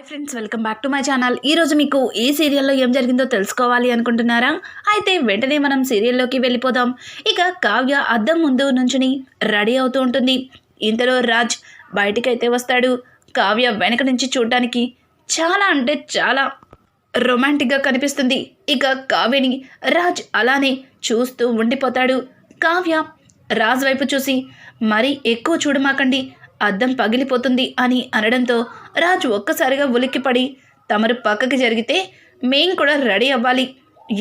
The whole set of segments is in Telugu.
Hi friends welcome back to my channel. ఈరోజు మీకు ఈ సీరియల్లో ఏం జరిగిందో తెలుసుకోవాలి అనుకుంటున్నారా? అయితే వెంటనే మనం సీరియల్లోకి వెళ్ళిపోదాం. ఇక కావ్య అద్దం ముందు నుంచుని రెడీ అవుతూ ఉంటుంది. ఇంతలో రాజ్ బయటికైతే వస్తాడు. కావ్య వెనక నుంచి చూడటానికి చాలా అంటే చాలా రొమాంటిక్గా కనిపిస్తుంది. ఇక కావ్యని రాజ్ అలానే చూస్తూ ఉండిపోతాడు. కావ్య రాజ్ వైపు చూసి మరీ ఎక్కువ చూడమాకండి. అద్దం పగిలిపోతుంది అని అనడంతో రాజు ఒక్కసారిగా ఉలిక్కిపడి తమరు పక్కకి జరిగితే మేం కూడా రెడీ అవ్వాలి.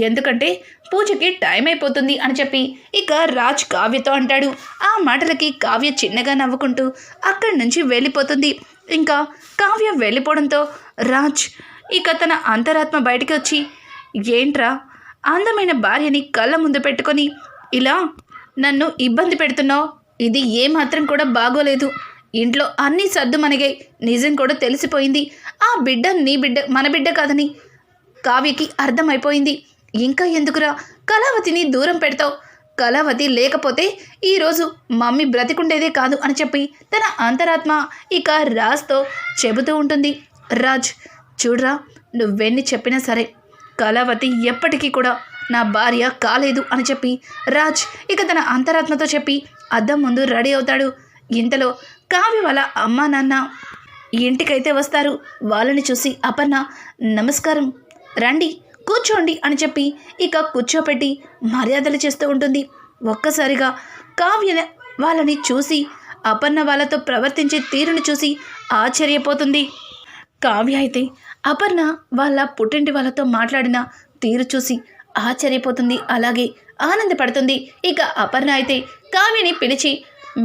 ఎందుకంటే పూజకి టైం అయిపోతుంది అని చెప్పి ఇక రాజ్ కావ్యతో అంటాడు. ఆ మాటలకి కావ్య చిన్నగా నవ్వుకుంటూ అక్కడి నుంచి వెళ్ళిపోతుంది. ఇంకా కావ్య వెళ్ళిపోవడంతో రాజ్ ఇక తన అంతరాత్మ బయటికి వచ్చి ఏంట్రా? అందమైన భార్యని కళ్ళ ముందు పెట్టుకొని ఇలా నన్ను ఇబ్బంది పెడుతున్నావు? ఇది ఏమాత్రం కూడా బాగోలేదు. ఇంట్లో అన్నీ సర్దు మనగాయి నిజం కూడా తెలిసిపోయింది. ఆ బిడ్డ నీ బిడ్డ మన బిడ్డ కాదని కావ్యకి అర్థమైపోయింది. ఇంకా ఎందుకురా? కళావతిని దూరం పెడతావు. కళావతి లేకపోతే ఈరోజు మమ్మీ బ్రతికుండేదే కాదు అని చెప్పి తన అంతరాత్మ ఇక రాజ్తో చెబుతూ ఉంటుంది. రాజ్ చూడరా నువ్వెన్ని చెప్పినా సరే కళావతి ఎప్పటికీ కూడా నా భార్య కాలేదు అని చెప్పి రాజ్ ఇక తన అంతరాత్మతో చెప్పి అద్దం ముందు రెడీ అవుతాడు. ఇంతలో కావ్య వాళ్ళ అమ్మా నాన్న ఇంటికైతే వస్తారు. వాళ్ళని చూసి అపర్ణ నమస్కారం రండి కూర్చోండి అని చెప్పి ఇక కూర్చోపెట్టి మర్యాదలు చేస్తూ ఉంటుంది. ఒక్కసారిగా కావ్య వాళ్ళని చూసి అపర్ణ వాళ్ళతో ప్రవర్తించే తీరును చూసి ఆశ్చర్యపోతుంది. కావ్య అయితే అపర్ణ వాళ్ళ పుట్టింటి వాళ్ళతో మాట్లాడిన తీరు చూసి ఆశ్చర్యపోతుంది. అలాగే ఆనందపడుతుంది. ఇక అపర్ణ అయితే కావ్యని పిలిచి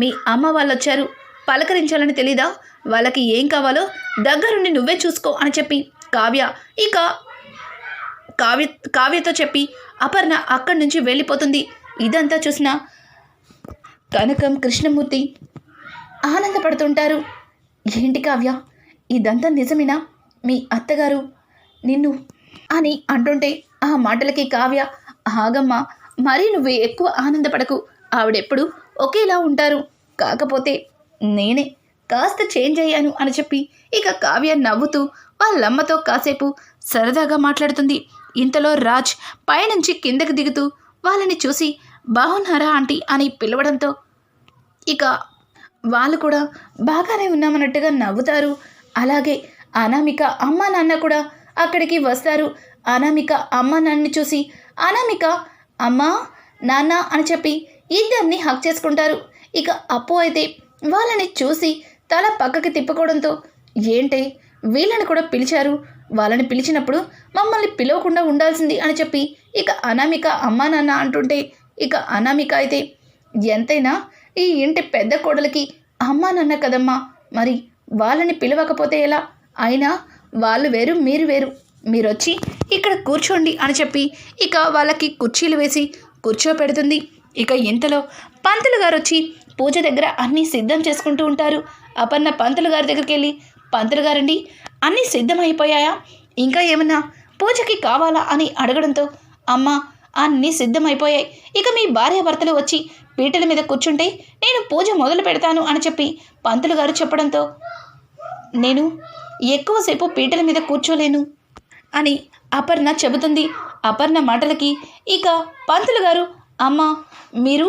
మీ అమ్మ వాళ్ళు వచ్చారు పలకరించాలని తెలీదా? వాళ్ళకి ఏం కావాలో దగ్గరుండి నువ్వే చూసుకో అని చెప్పి. కావ్య ఇక కావ్య కావ్యతో చెప్పి అపర్ణ అక్కడి నుంచి వెళ్ళిపోతుంది. ఇదంతా చూసిన కనకం కృష్ణమూర్తి ఆనందపడుతుంటారు. ఏంటి కావ్య? ఇదంతా నిజమేనా? మీ అత్తగారు నిన్ను అని అంటుంటే ఆ మాటలకి కావ్య ఆగమ్మ మరీ నువ్వు ఎక్కువ ఆనందపడకు. ఆవిడెప్పుడు ఒకేలా ఉంటారు. కాకపోతే నేనే కాస్త చేంజ్ అయ్యాను అని చెప్పి ఇక కావ్య నవ్వుతూ వాళ్ళమ్మతో కాసేపు సరదాగా మాట్లాడుతుంది. ఇంతలో రాజ్ పైనుంచి కిందకి దిగుతూ వాళ్ళని చూసి బాగున్నారా ఆంటీ? అని పిలవడంతో ఇక వాళ్ళు కూడా బాగానే ఉన్నామన్నట్టుగా నవ్వుతారు. అలాగే అనామిక అమ్మ నాన్న కూడా అక్కడికి వస్తారు. అనామిక అమ్మ నాన్నని చూసి అనామిక అమ్మా నాన్న అని చెప్పి ఇద్దరిని హక్ చేసుకుంటారు. ఇక అప్పు అయితే వాళ్ళని చూసి తల పక్కకి తిప్పుకోవడంతో ఏంటి వీళ్ళని కూడా పిలిచారు? వాళ్ళని పిలిచినప్పుడు మమ్మల్ని పిలవకుండా ఉండాల్సింది అని చెప్పి ఇక అనామిక అమ్మా నాన్న అంటుంటే ఇక అనామిక అయితే ఎంతైనా ఈ ఇంటి పెద్ద కోడలికి అమ్మా నాన్న కదమ్మా మరి వాళ్ళని పిలవకపోతే ఎలా? అయినా వాళ్ళు వేరు మీరు వేరు. మీరొచ్చి ఇక్కడ కూర్చోండి అని చెప్పి ఇక వాళ్ళకి కుర్చీలు వేసి కూర్చోపెడుతుంది. ఇక ఇంతలో పంతులు గారు వచ్చి పూజ దగ్గర అన్నీ సిద్ధం చేసుకుంటూ ఉంటారు. అపర్ణ పంతులు గారి దగ్గరికి వెళ్ళి పంతులు గారండి అన్నీ సిద్ధమైపోయాయా? ఇంకా ఏమన్నా పూజకి కావాలా? అని అడగడంతో అమ్మ అన్నీ సిద్ధమైపోయాయి. ఇక మీ భార్యాభర్తలు వచ్చి పీటల మీద కూర్చుంటే నేను పూజ మొదలు పెడతాను అని చెప్పి పంతులు గారు చెప్పడంతో నేను ఎక్కువసేపు పీటల మీద కూర్చోలేను అని అపర్ణ చెబుతుంది. అపర్ణ మాటలకి ఇక పంతులు గారు అమ్మ మీరు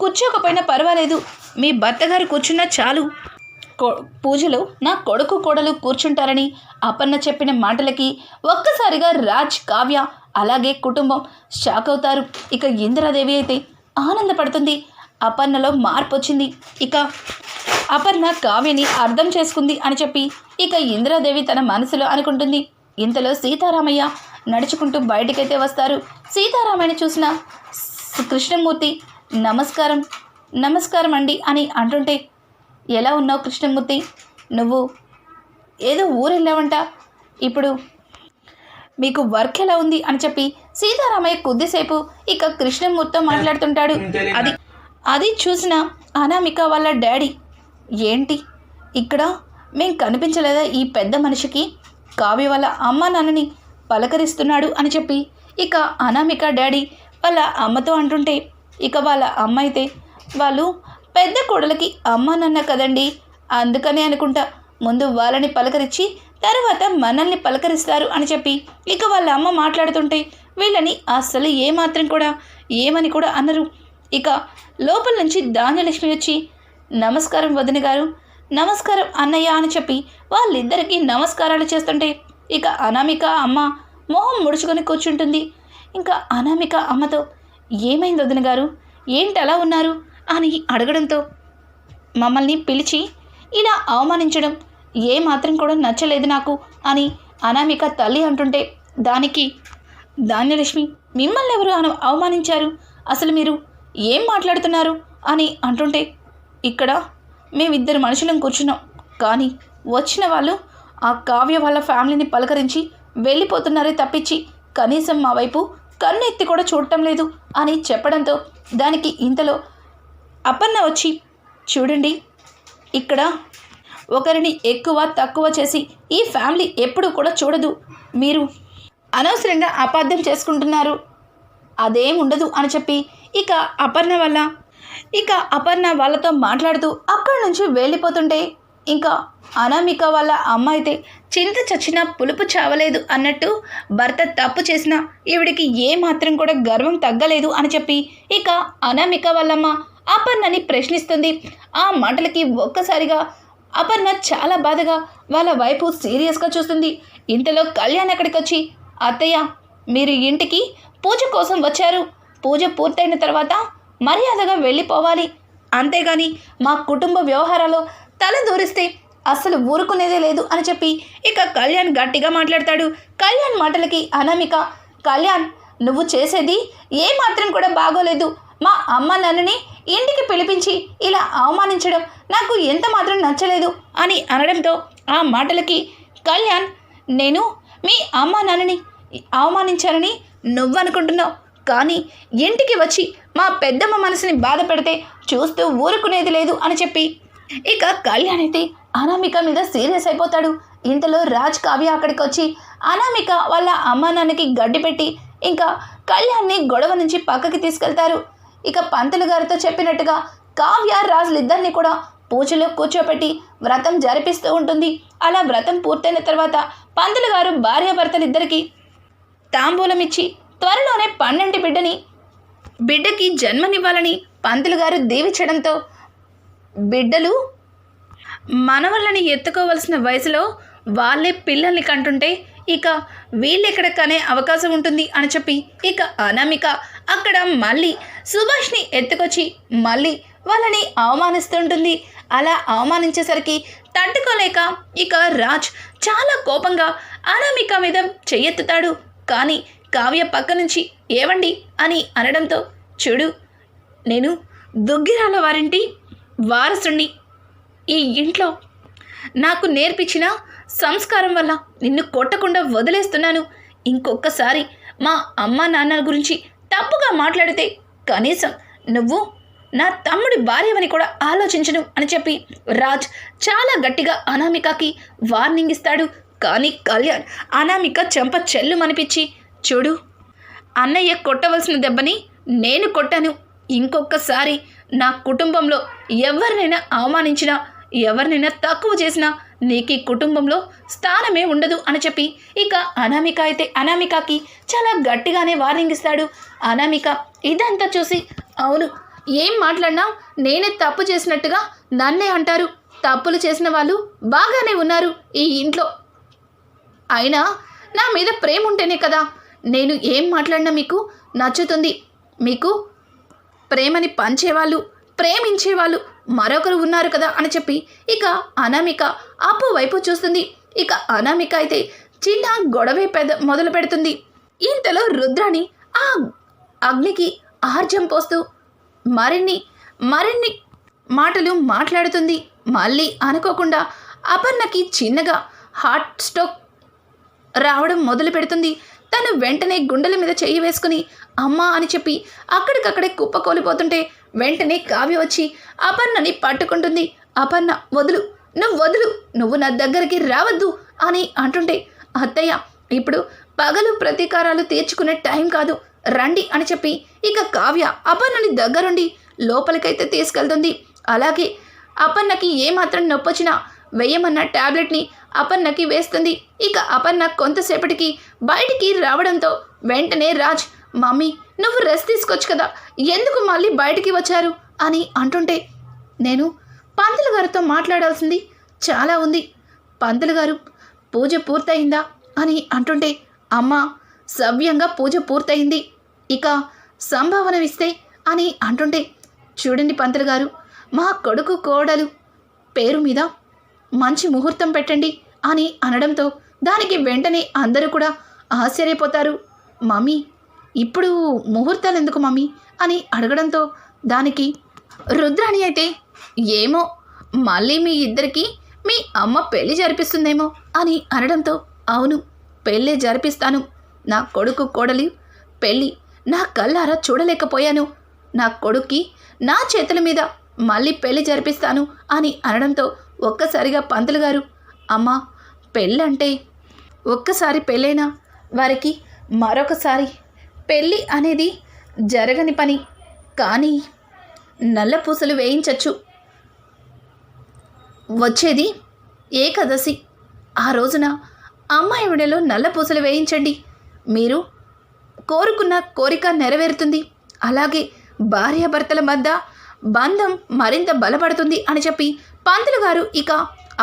కూర్చోకపోయినా పర్వాలేదు. మీ భర్త గారు కూర్చున్నా చాలు. పూజలో నా కొడుకు కోడలు కూర్చుంటారని అపర్ణ చెప్పిన మాటలకి ఒక్కసారిగా రాజ్ కావ్య అలాగే కుటుంబం షాక్ అవుతారు ఇక ఇందిరాదేవి అయితే ఆనందపడుతుంది. అపర్ణలో మార్పు వచ్చింది ఇక అపర్ణ కావ్యని అర్థం చేసుకుంది అని చెప్పి ఇక ఇందిరాదేవి తన మనసులో అనుకుంటుంది. ఇంతలో సీతారామయ్య నడుచుకుంటూ బయటికైతే వస్తారు. సీతారామయ్య చూసిన కృష్ణమూర్తి నమస్కారం. నమస్కారం అండి అని అంటుంటే ఎలా ఉన్నావు కృష్ణమూర్తి? నువ్వు ఏదో ఊరు వెళ్ళావంట ఇప్పుడు మీకు వర్క్ ఎలా ఉంది అని చెప్పి సీతారామయ్య కొద్దిసేపు ఇక కృష్ణమూర్తితో మాట్లాడుతుంటాడు. అది అది చూసిన అనామిక వాళ్ళ డాడీ ఏంటి? ఇక్కడ మేం కనిపించలేదా ఈ పెద్ద మనిషికి? కావ్య వాళ్ళ అమ్మ నాన్నని పలకరిస్తున్నాడు అని చెప్పి ఇక అనామిక డాడీ వాళ్ళ అమ్మతో అంటుంటే ఇక వాళ్ళ అమ్మ అయితే వాళ్ళు పెద్ద కోడలకి అమ్మ నన్న కదండి. అందుకనే అనుకుంటా ముందు వాళ్ళని పలకరించి తర్వాత మనల్ని పలకరిస్తారు అని చెప్పి ఇక వాళ్ళ అమ్మ మాట్లాడుతుంటే వీళ్ళని అస్సలు ఏమాత్రం కూడా ఏమని కూడా అన్నారు ఇక లోపల నుంచి ధాన్యలక్ష్మి వచ్చి నమస్కారం వదిన గారు నమస్కారం అన్నయ్య అని చెప్పి వాళ్ళిద్దరికీ నమస్కారాలు చేస్తుంటే ఇక అనామిక అమ్మ మొహం ముడుచుకొని కూర్చుంటుంది. ఇంకా అనామిక అమ్మతో ఏమైంది వదిన గారు? ఏంటి అలా ఉన్నారు? అని అడగడంతో మమ్మల్ని పిలిచి ఇలా అవమానించడం ఏ మాత్రం కూడా నచ్చలేదు నాకు అని అనామిక తల్లి అంటుంటే దానికి ధాన్యలక్ష్మి మిమ్మల్ని ఎవరు అవమానించారు? అసలు మీరు ఏం మాట్లాడుతున్నారు? అని అంటుంటే ఇక్కడ మేమిద్దరు మనుషులం కూర్చున్నాం. కానీ వచ్చిన వాళ్ళు ఆ కావ్య వాళ్ళ ఫ్యామిలీని పలకరించి వెళ్ళిపోతున్నారే తప్పించి కనీసం మా వైపు కన్ను ఎత్తి కూడా చూడటం లేదు అని చెప్పడంతో దానికి ఇంతలో అపన్న వచ్చి చూడండి ఇక్కడ ఒకరిని ఎక్కువ తక్కువ చేసి ఈ ఫ్యామిలీ ఎప్పుడు కూడా చూడదు. మీరు అనవసరంగా అపార్థం చేసుకుంటున్నారు. అదేం ఉండదు అని చెప్పి ఇక అపర్ణ వల్ల ఇక అపర్ణ వాళ్ళతో మాట్లాడుతూ అక్కడి నుంచి వెళ్ళిపోతుంటే ఇంకా అనామిక వాళ్ళ అమ్మ అయితే చింత చచ్చినా పులుపు చావలేదు అన్నట్టు భర్త తప్పు చేసినా ఈవిడికి ఏ మాత్రం కూడా గర్వం తగ్గలేదు అని చెప్పి ఇక అనామిక వాళ్ళమ్మ అపర్ణని ప్రశ్నిస్తుంది. ఆ మాటలకి ఒక్కసారిగా అపర్ణ చాలా బాధగా వాళ్ళ వైపు సీరియస్గా చూస్తుంది. ఇంతలో కళ్యాణ్ అక్కడికి వచ్చి అత్తయ్య మీరు ఇంటికి పూజ కోసం వచ్చారు. పూజ పూర్తయిన తర్వాత మర్యాదగా వెళ్ళిపోవాలి. అంతేగాని మా కుటుంబ వ్యవహారాలు తల దూరిస్తే అస్సలు ఊరుకునేదే లేదు అని చెప్పి ఇక కళ్యాణ్ గట్టిగా మాట్లాడతాడు. కళ్యాణ్ మాటలకి అనామిక కళ్యాణ్ నువ్వు చేసేది ఏ మాత్రం కూడా బాగోలేదు. మా అమ్మ నన్నని ఇంటికి పిలిపించి ఇలా అవమానించడం నాకు ఎంత మాత్రం నచ్చలేదు అని అనడంతో ఆ మాటలకి కళ్యాణ్ నేను మీ అమ్మ నాన్నని అవమానించానని నువ్వనుకుంటున్నావు. కానీ ఇంటికి వచ్చి మా పెద్దమ్మ మనసుని బాధ పెడితే చూస్తూ ఊరుకునేది లేదు అని చెప్పి ఇక కళ్యాణ్ అయితే అనామిక మీద సీరియస్ అయిపోతాడు. ఇంతలో రాజ్ కావ్య అక్కడికి వచ్చి అనామిక వాళ్ళ అమ్మా నాన్నకి గడ్డి పెట్టి ఇంకా కళ్యాణ్ని గొడవ నుంచి పక్కకి తీసుకెళ్తారు. ఇక పంతులు గారితో చెప్పినట్టుగా కావ్య రాజులిద్దరిని కూడా పూజలో కూర్చోపెట్టి వ్రతం జరిపిస్తూ ఉంటుంది. అలా వ్రతం పూర్తయిన తర్వాత పంతులు గారు భార్యాభర్తలిద్దరికీ తాంబూలం ఇచ్చి త్వరలోనే పన్నెండు బిడ్డని బిడ్డకి జన్మనివ్వాలని పంతులు గారు దీవించడంతో బిడ్డలు మనవళ్ళని ఎత్తుకోవలసిన వయసులో వాళ్ళే పిల్లల్ని కంటుంటే ఇక వీళ్ళెక్కడ కనే అవకాశం ఉంటుంది అని చెప్పి ఇక అనామిక అక్కడ మళ్ళీ సుభాష్ని ఎత్తుకొచ్చి మళ్ళీ వాళ్ళని అవమానిస్తుంటుంది. అలా అవమానించేసరికి తట్టుకోలేక ఇక రాజ్ చాలా కోపంగా అనామిక మీద చెయ్యెత్తుతాడు. కానీ కావ్య పక్క నుంచి ఏవండి? అని అనడంతో చూడు నేను దుగ్గిరాల వారింటి వారసుణ్ణి. ఈ ఇంట్లో నాకు నేర్పించిన సంస్కారం వల్ల నిన్ను కొట్టకుండా వదిలేస్తున్నాను. ఇంకొకసారి మా అమ్మ నాన్న గురించి తప్పుగా మాట్లాడితే కనీసం నువ్వు నా తమ్ముడి భార్యవని కూడా ఆలోచించను అని చెప్పి రాజ్ చాలా గట్టిగా అనామికకి వార్నింగ్ ఇస్తాడు. కానీ కళ్యాణ్ అనామిక చెంప చెల్లుమనిపించి చూడు అన్నయ్య కొట్టవలసిన దెబ్బని నేను కొట్టాను. ఇంకొకసారి నా కుటుంబంలో ఎవరినైనా అవమానించినా ఎవరినైనా తక్కువ చేసినా నీకు ఈ కుటుంబంలో స్థానమే ఉండదు అని చెప్పి ఇక అనామిక అయితే అనామికకి చాలా గట్టిగానే వార్నింగ్ ఇస్తాడు. అనామిక ఇదంతా చూసి అవును ఏం మాట్లాడినా నేనే తప్పు చేసినట్టుగా నన్నే అంటారు. తప్పులు చేసిన వాళ్ళు బాగానే ఉన్నారు ఈ ఇంట్లో. అయినా నా మీద ప్రేమ ఉంటేనే కదా నేను ఏం మాట్లాడినా మీకు నచ్చుతుంది. మీకు ప్రేమని పంచేవాళ్ళు ప్రేమించేవాళ్ళు మరొకరు ఉన్నారు కదా అని చెప్పి ఇక అనామిక అప్పు వైపు చూస్తుంది. ఇక అనామిక అయితే చిన్న గొడవే పెద్ద మొదలు పెడుతుంది. ఇంతలో రుద్రాణి ఆ అగ్నికి ఆర్జం పోస్తూ మరిన్ని మరిన్ని మాటలు మాట్లాడుతుంది. మళ్ళీ అనుకోకుండా అపర్ణకి చిన్నగా హార్ట్ స్ట్రోక్ రావడం మొదలు పెడుతుంది. తను వెంటనే గుండెల మీద చెయ్యి వేసుకుని అమ్మా అని చెప్పి అక్కడికక్కడే కుప్పకూలిపోతుంటే వెంటనే కావ్య వచ్చి అపర్ణని పట్టుకుంటుంది. అపర్ణ వదులు. నువ్వు వదులు. నువ్వు నా దగ్గరికి రావద్దు అని అంటుంటే అత్తయ్య ఇప్పుడు పగలు ప్రతీకారాలు తీర్చుకునే టైం కాదు. రండి అని చెప్పి ఇక కావ్య అపర్ణని దగ్గరుండి లోపలికైతే తీసుకెళ్తుంది. అలాగే అపర్ణకి ఏమాత్రం నొప్పొచ్చినా వేయమన్న టాబ్లెట్ని అపర్ణకి వేస్తుంది. ఇక అపర్ణ కొంతసేపటికి బయటికి రావడంతో వెంటనే రాజ్ మమ్మీ నువ్వు రెస్ట్ తీసుకోవచ్చు కదా. ఎందుకు మళ్ళీ బయటికి వచ్చారు? అని అంటుంటే నేను పంతులు గారితో మాట్లాడాల్సింది చాలా ఉంది. పంతులు గారు పూజ పూర్తయిందా? అని అంటుంటే అమ్మ సవ్యంగా పూజ పూర్తయింది. ఇక సంభావన ఇస్తే అని అంటుంటే చూడండి పంతులు గారు మా కొడుకు కోడలు పేరు మీద మంచి ముహూర్తం పెట్టండి అని అనడంతో దానికి వెంటనే అందరూ కూడా ఆశ్చర్యపోతారు. మమ్మీ ఇప్పుడు ముహూర్తాలు ఎందుకు మమ్మీ? అని అడగడంతో దానికి రుద్రాణి అయితే ఏమో మళ్ళీ మీ ఇద్దరికి మీ అమ్మ పెళ్ళి జరిపిస్తుందేమో అని అనడంతో అవును పెళ్ళే జరిపిస్తాను. నా కొడుకు కోడలి పెళ్ళి నా కళ్ళారా చూడలేకపోయాను. నా కొడుక్కి నా చేతుల మీద మళ్ళీ పెళ్ళి జరిపిస్తాను అని అనడంతో ఒక్కసారిగా పంతులు గారు అమ్మ పెళ్ళంటే ఒక్కసారి పెళ్ళైనా వారికి మరొకసారి పెళ్ళి అనేది జరగని పని. కానీ నల్ల పూసలు వేయించచ్చు. వచ్చేది ఏకాదశి. ఆ రోజున అమ్మాయి విడలో నల్ల పూసలు వేయించండి. మీరు కోరుకున్న కోరిక నెరవేరుతుంది. అలాగే భార్యాభర్తల మధ్య బంధం మరింత బలపడుతుంది అని చెప్పి పంతులు గారు ఇక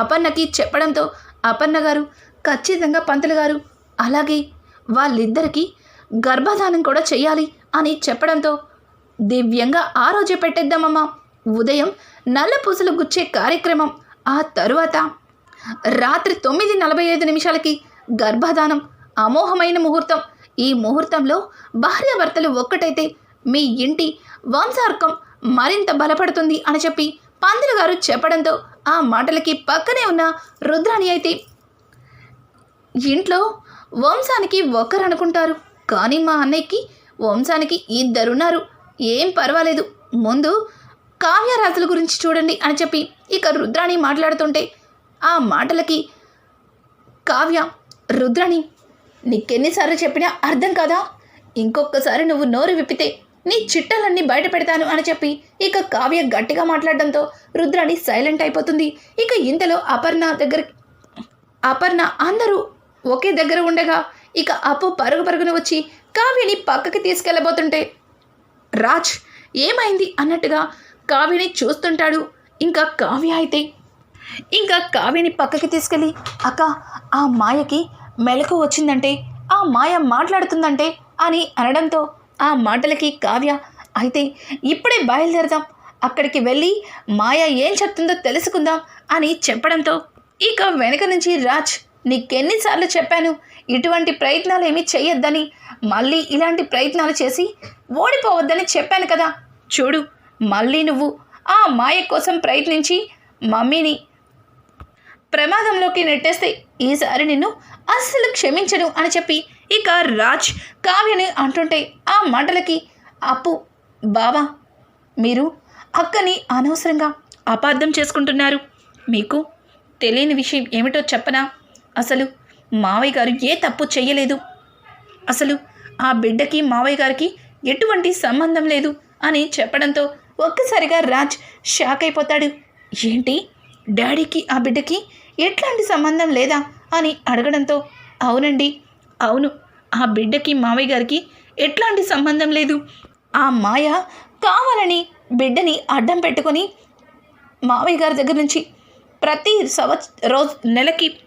అపర్ణకి చెప్పడంతో అపర్ణ గారు ఖచ్చితంగా పంతులు గారు అలాగే వాళ్ళిద్దరికీ గర్భధానం కూడా చెయ్యాలి అని చెప్పడంతో దివ్యంగా ఆ రోజే పెట్టేద్దామమ్మా. ఉదయం నల్ల పూసలు గుచ్చే కార్యక్రమం. ఆ తరువాత రాత్రి తొమ్మిది నలభై ఐదు నిమిషాలకి గర్భధానం అమోఘమైన ముహూర్తం. ఈ ముహూర్తంలో భార్యాభర్తలు ఒక్కటైతే మీ ఇంటి వంశార్కం మరింత బలపడుతుంది అని చెప్పి పందులు గారు చెప్పడంతో ఆ మాటలకి పక్కనే ఉన్న రుద్రాణి అయితే ఇంట్లో వంశానికి ఒక్కరు అనుకుంటారు కానీ మా అన్నయ్యకి వంశానికి ఇద్దరున్నారు. ఏం పర్వాలేదు. ముందు కావ్యరాజుల గురించి చూడండి అని చెప్పి ఇక రుద్రాణి మాట్లాడుతుంటే ఆ మాటలకి కావ్య రుద్రాణి నీకెన్నిసార్లు చెప్పినా అర్థం కాదా? ఇంకొకసారి నువ్వు నోరు విప్పితే నీ చిట్టలన్నీ బయట పెడతాను అని చెప్పి ఇక కావ్య గట్టిగా మాట్లాడడంతో రుద్రాణి సైలెంట్ అయిపోతుంది. ఇక ఇంతలో అపర్ణ దగ్గర అపర్ణ అందరూ ఒకే దగ్గర ఉండగా ఇక అప్పు పరుగు పరుగున వచ్చి కావ్యని పక్కకి తీసుకెళ్ళబోతుంటే రాజ్ ఏమైంది అన్నట్టుగా కావ్యని చూస్తుంటాడు. ఇంకా కావ్య అయితే ఇంకా కావ్యని పక్కకి తీసుకెళ్ళి అక్క ఆ మాయకి మెలకు వచ్చిందంటే ఆ మాయ మాట్లాడుతుందంటే అని అనడంతో ఆ మాటలకి కావ్య అయితే ఇప్పుడే బయలుదేరదాం అక్కడికి వెళ్ళి మాయ ఏం చెప్తుందో తెలుసుకుందాం అని చెప్పడంతో ఇక వెనక నుంచి రాజ్ నీకెన్నిసార్లు చెప్పాను ఇటువంటి ప్రయత్నాలు ఏమీ చేయొద్దని మళ్ళీ ఇలాంటి ప్రయత్నాలు చేసి ఓడిపోవద్దని చెప్పాను కదా. చూడు మళ్ళీ నువ్వు ఆ మాయ కోసం ప్రయత్నించి మమ్మీని ప్రమాదంలోకి నెట్టేస్తే ఈసారి నిన్ను అస్సలు క్షమించను అని చెప్పి ఇక రాజ్ కావ్యని అంటుంటే ఆ మాటలకి అప్పు బావా మీరు అక్కని అనవసరంగా అపార్థం చేసుకుంటున్నారు. మీకు తెలియని విషయం ఏమిటో చెప్పనా? అసలు మావయ్య గారు ఏ తప్పు చేయలేదు అసలు ఆ బిడ్డకి మావయ్య గారికి ఎటువంటి సంబంధం లేదు అని చెప్పడంతో ఒక్కసారిగా రాజ్ షాక్ అయిపోతాడు. ఏంటి? డాడీకి ఆ బిడ్డకి ఎట్లాంటి సంబంధం లేదా అని అడగడంతో అవునండి అవును ఆ బిడ్డకి మావయ్య గారికి ఎట్లాంటి సంబంధం లేదు. ఆ మాయ కావాలని బిడ్డని అడ్డం పెట్టుకొని మావయ్య గారి దగ్గర నుంచి ప్రతి సంవత్స రోజు నెలకి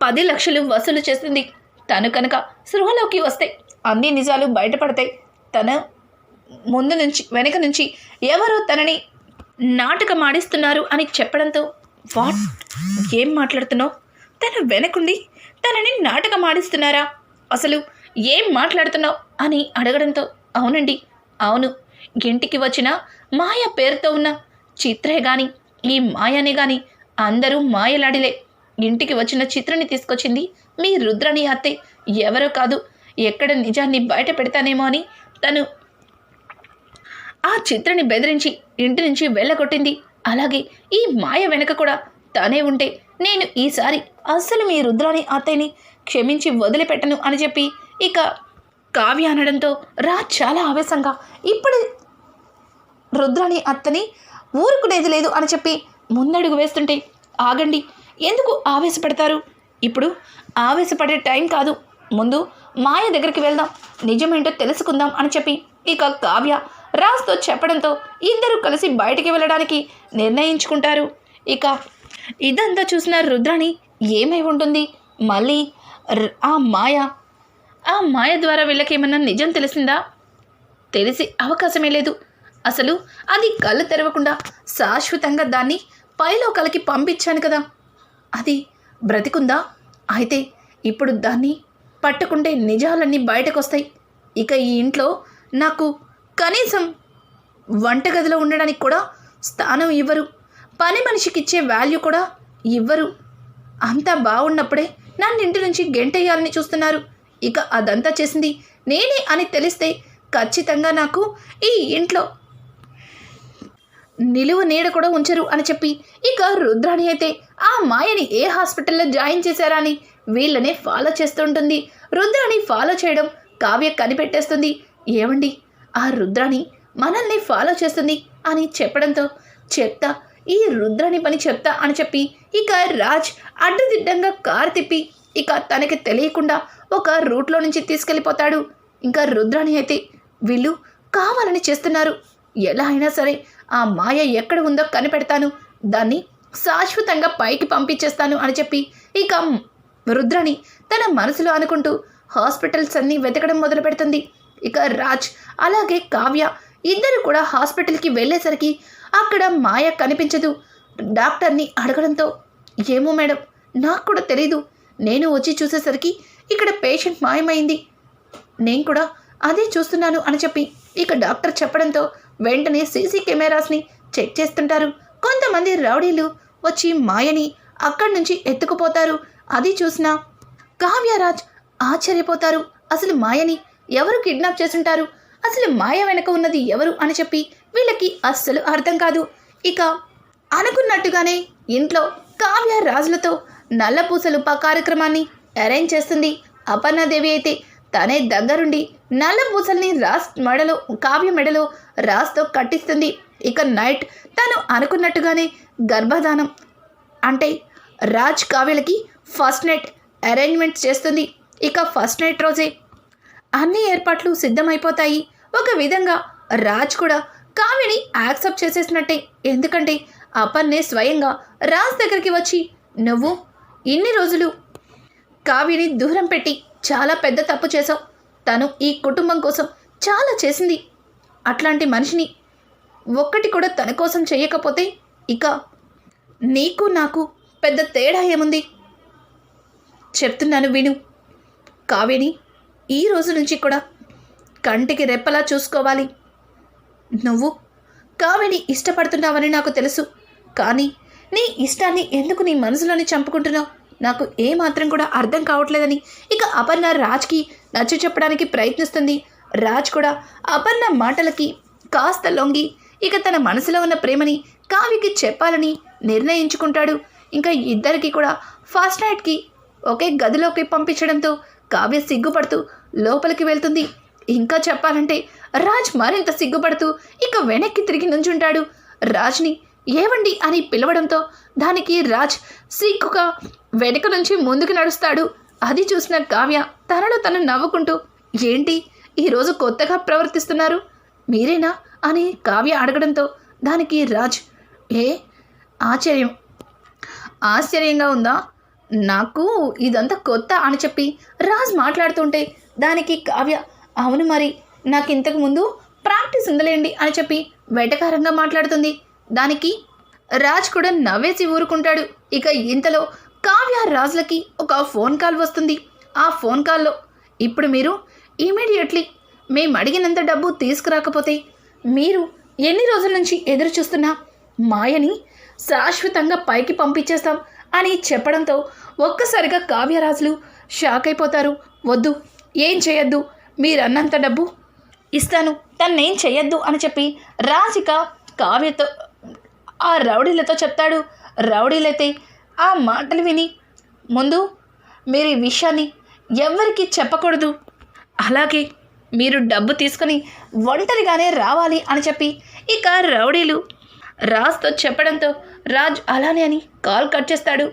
పది లక్షలు వసూలు చేస్తుంది తను కనుక సృహలోకి వస్తే అన్ని నిజాలు బయటపడతాయి. తన ముందు నుంచి వెనక నుంచి ఎవరో తనని నాటకం ఆడిస్తున్నారు అని చెప్పడంతో వాట్? ఏం మాట్లాడుతున్నావు? తను వెనకుండి తనని నాటకం ఆడిస్తున్నారా? అసలు ఏం మాట్లాడుతున్నావు? అని అడగడంతో అవునండి అవును. ఇంటికి వచ్చిన మాయ పేరుతో ఉన్న చిత్రే కానీ ఈ మాయనే కానీ అందరూ మాయలాడిలే. ఇంటికి వచ్చిన చిత్రని తీసుకొచ్చింది. మీ రుద్రని అత్తే ఎవరో కాదు. ఎక్కడ నిజాన్ని బయట పెడతానేమో అని తను ఆ చిత్రని బెదిరించి ఇంటి నుంచి వెళ్ళగొట్టింది. అలాగే ఈ మాయ వెనక కూడా తానే ఉంటే నేను ఈసారి అస్సలు మీ రుద్రాని అత్తయ్యని క్షమించి వదిలిపెట్టను అని చెప్పి ఇక కావ్య అనడంతో రా చాలా ఆవేశంగా ఇప్పుడు రుద్రాని అత్తని ఊరుకునేది లేదు అని చెప్పి ముందడుగు వేస్తుంటే ఆగండి. ఎందుకు ఆవేశపడతారు? ఇప్పుడు ఆవేశపడే టైం కాదు. ముందు మాయ దగ్గరికి వెళ్దాం. నిజమేంటో తెలుసుకుందాం అని చెప్పి ఇక కావ్య రాస్తో చెప్పడంతో ఇద్దరు కలిసి బయటికి వెళ్ళడానికి నిర్ణయించుకుంటారు. ఇక ఇదంతా చూసిన రుద్రాణి ఏమై ఉంటుంది? మళ్ళీ ఆ మాయ ఆ మాయ ద్వారా వీళ్ళకేమన్నా నిజం తెలిసిందా? తెలిసి అవకాశమే లేదు. అసలు అది కళ్ళు తెరవకుండా శాశ్వతంగా దాన్ని పైలోకాలకి పంపించాను కదా. అది బ్రతికుందా? అయితే ఇప్పుడు దాన్ని పట్టుకుంటే నిజాలన్నీ బయటకు వస్తాయి ఇక ఈ ఇంట్లో నాకు కనీసం వంటగదిలో ఉండడానికి కూడా స్థానం ఇవ్వరు. పని మనిషికి ఇచ్చే వాల్యూ కూడా ఇవ్వరు. అంతా బాగున్నప్పుడే నన్ను ఇంటి నుంచి గెంటేయాలని చూస్తున్నారు. ఇక అదంతా చేసింది నేనే అని తెలిస్తే ఖచ్చితంగా నాకు ఈ ఇంట్లో నిలువ నీడ కూడా ఉంచరు అని చెప్పి ఇక రుద్రాణి అయితే ఆ మాయని ఏ హాస్పిటల్లో జాయిన్ చేశారా అని వీళ్ళనే ఫాలో చేస్తుంటుంది. రుద్రాణి ఫాలో చేయడం కావ్య కనిపెట్టేస్తుంది. ఏమండి? ఆ రుద్రాణి మనల్ని ఫాలో చేస్తుంది అని చెప్పడంతో చెప్తా ఈ రుద్రాణి పని చెప్తా అని చెప్పి ఇక రాజ్ అడ్డదిడ్డంగా కారు తిప్పి ఇక తనకి తెలియకుండా ఒక రూట్లో నుంచి తీసుకెళ్ళిపోతాడు. ఇంకా రుద్రాణి అయితే వీళ్ళు కావాలని చేస్తున్నారు. ఎలా అయినా సరే ఆ మాయ ఎక్కడ ఉందో కనిపెడతాను. దాన్ని శాశ్వతంగా పైకి పంపించేస్తాను అని చెప్పి ఇక రుద్రని తన మనసులో అనుకుంటూ హాస్పిటల్స్ అన్నీ వెతకడం మొదలు పెడుతుంది. ఇక రాజ్ అలాగే కావ్య ఇద్దరు కూడా హాస్పిటల్కి వెళ్ళేసరికి అక్కడ మాయ కనిపించదు. డాక్టర్ని అడగడంతో ఏమో మేడం నాకు కూడా తెలీదు. నేను వచ్చి చూసేసరికి ఇక్కడ పేషెంట్ మాయమైంది. నేను కూడా అదే చూస్తున్నాను అని చెప్పి ఇక డాక్టర్ చెప్పడంతో వెంటనే సీసీ కెమెరాస్ని చెక్ చేస్తుంటారు. కొంతమంది రౌడీలు వచ్చి మాయని అక్కడి నుంచి ఎత్తుకుపోతారు. అది చూసిన కావ్యరాజ్ ఆశ్చర్యపోతారు. అసలు మాయని ఎవరు కిడ్నాప్ చేస్తుంటారు? అసలు మాయ వెనక ఉన్నది ఎవరు అని చెప్పి వీళ్ళకి అస్సలు అర్థం కాదు. ఇక అనుకున్నట్టుగానే ఇంట్లో కావ్య రాజులతో నల్లపూసలు కార్యక్రమాన్ని అరేంజ్ చేస్తుంది. అపర్ణాదేవి అయితే తనే దగ్గరుండి నల్ల పూసల్ని రాస్ మెడలో కావ్య మెడలో రాస్తో కట్టిస్తుంది. ఇక నైట్ తను అనుకున్నట్టుగానే గర్భధానం అంటే రాజ్ కావ్యలకి ఫస్ట్ నైట్ అరేంజ్మెంట్స్ చేస్తుంది. ఇక ఫస్ట్ నైట్ రోజే అన్ని ఏర్పాట్లు సిద్ధమైపోతాయి. ఒక విధంగా రాజ్ కూడా కావ్యని యాక్సెప్ట్ చేసేసినట్టే. ఎందుకంటే అపర్నే స్వయంగా రాజ్ దగ్గరికి వచ్చి నువ్వు ఇన్ని రోజులు కావ్యని దూరం పెట్టి చాలా పెద్ద తప్పు చేసావు తను ఈ కుటుంబం కోసం చాలా చేసింది. అట్లాంటి మనిషిని ఒక్కటి కూడా తన కోసం చేయకపోతే ఇక నీకు నాకు పెద్ద తేడా ఏముంది? చెప్తున్నాను విను. కావ్యని ఈ రోజు నుంచి కూడా కంటికి రెప్పలా చూసుకోవాలి. నువ్వు కావ్యని ఇష్టపడుతున్నావని నాకు తెలుసు. కానీ నీ ఇష్టాన్ని ఎందుకు నీ మనసులోనే చంపుకుంటున్నావు? నాకు ఏ మాత్రం కూడా అర్థం కావట్లేదని ఇక అపర్ణ రాజ్కి నచ్చ చెప్పడానికి ప్రయత్నిస్తుంది. రాజ్ కూడా అపర్ణ మాటలకి కాస్త లొంగి ఇక తన మనసులో ఉన్న ప్రేమని కావ్యకి చెప్పాలని నిర్ణయించుకుంటాడు. ఇంకా ఇద్దరికి కూడా ఫస్ట్ నైట్కి ఒకే గదిలోకి పంపించడంతో కావ్య సిగ్గుపడుతూ లోపలికి వెళ్తుంది. ఇంకా చెప్పాలంటే రాజ్ మరింత సిగ్గుపడుతూ ఇక వెనక్కి తిరిగి నుంచుంటాడు. రాజ్ని ఏవండి అని పిలవడంతో దానికి రాజ్ సిగ్గుగా వెనక నుంచి ముందుకు నడుస్తాడు. అది చూసిన కావ్య తనలో తను నవ్వుకుంటూ ఏంటి? ఈరోజు కొత్తగా ప్రవర్తిస్తున్నారు? మీరేనా? అని కావ్య అడగడంతో దానికి రాజ్ ఏ? ఆశ్చర్యం. ఆశ్చర్యంగా ఉందా? నాకు ఇదంతా కొత్త అని చెప్పి రాజ్ మాట్లాడుతుంటే దానికి కావ్య అవును మరి నాకు ఇంతకు ముందు ప్రాక్టీస్ ఉందలేండి అని చెప్పి వెటకారంగా మాట్లాడుతుంది. దానికి రాజ్ కూడా నవ్వేసి ఊరుకుంటాడు. ఇక ఇంతలో కావ్య రాజులకి ఒక ఫోన్ కాల్ వస్తుంది. ఆ ఫోన్ కాల్లో ఇప్పుడు మీరు ఇమీడియట్లీ మేము అడిగినంత డబ్బు తీసుకురాకపోతే మీరు ఎన్ని రోజుల నుంచి ఎదురు చూస్తున్నా? మాయని శాశ్వతంగా పైకి పంపించేస్తాం అని చెప్పడంతో ఒక్కసారిగా కావ్యరాజులు షాక్ అయిపోతారు. వద్దు ఏం చేయొద్దు మీరన్నంత డబ్బు ఇస్తాను తన్నేం చేయొద్దు అని చెప్పి రాజిక కావ్యతో ఆ రౌడీలతో చెప్తాడు. రౌడీలైతే ఆ మాటలు విని ముందు మీరు ఈ విషయాన్ని ఎవరికి చెప్పకూడదు. అలాగే మీరు డబ్బు తీసుకొని ఒంటరిగానే రావాలి అని చెప్పి ఇక రౌడీలు రాజ్తో చెప్పడంతో రాజ్ అలానే అని కాల్ కట్ చేస్తాడు.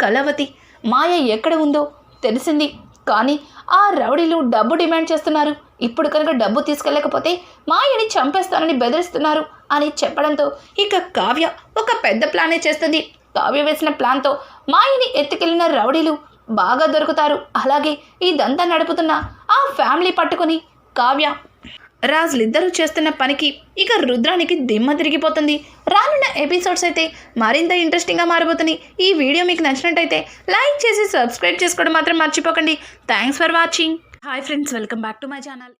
కళావతి మాయ ఎక్కడ ఉందో తెలిసింది కానీ ఆ రౌడీలు డబ్బు డిమాండ్ చేస్తున్నారు. ఇప్పుడు కనుక డబ్బు తీసుకెళ్ళకపోతే మాయని చంపేస్తానని బెదిరిస్తున్నారు అని చెప్పడంతో ఇక కావ్య ఒక పెద్ద ప్లానే చేస్తుంది. కావ్య వేసిన ప్లాన్తో మాయని ఎత్తుకెళ్ళిన రౌడీలు బాగా దొరుకుతారు. అలాగే ఇదంతా నడుపుతున్న ఆ ఫ్యామిలీ పట్టుకొని కావ్య రాజులిద్దరూ చేస్తున్న పనికి ఇక రుద్రానికి దిమ్మ తిరిగిపోతుంది. రానున్న ఎపిసోడ్స్ అయితే మరింత ఇంట్రెస్టింగ్గా మారిపోతున్నాయి ఈ వీడియో మీకు నచ్చినట్టయితే లైక్ చేసి సబ్స్క్రైబ్ చేసుకోవడం మాత్రం మర్చిపోకండి. Thanks for watching. Hi friends welcome back to my channel.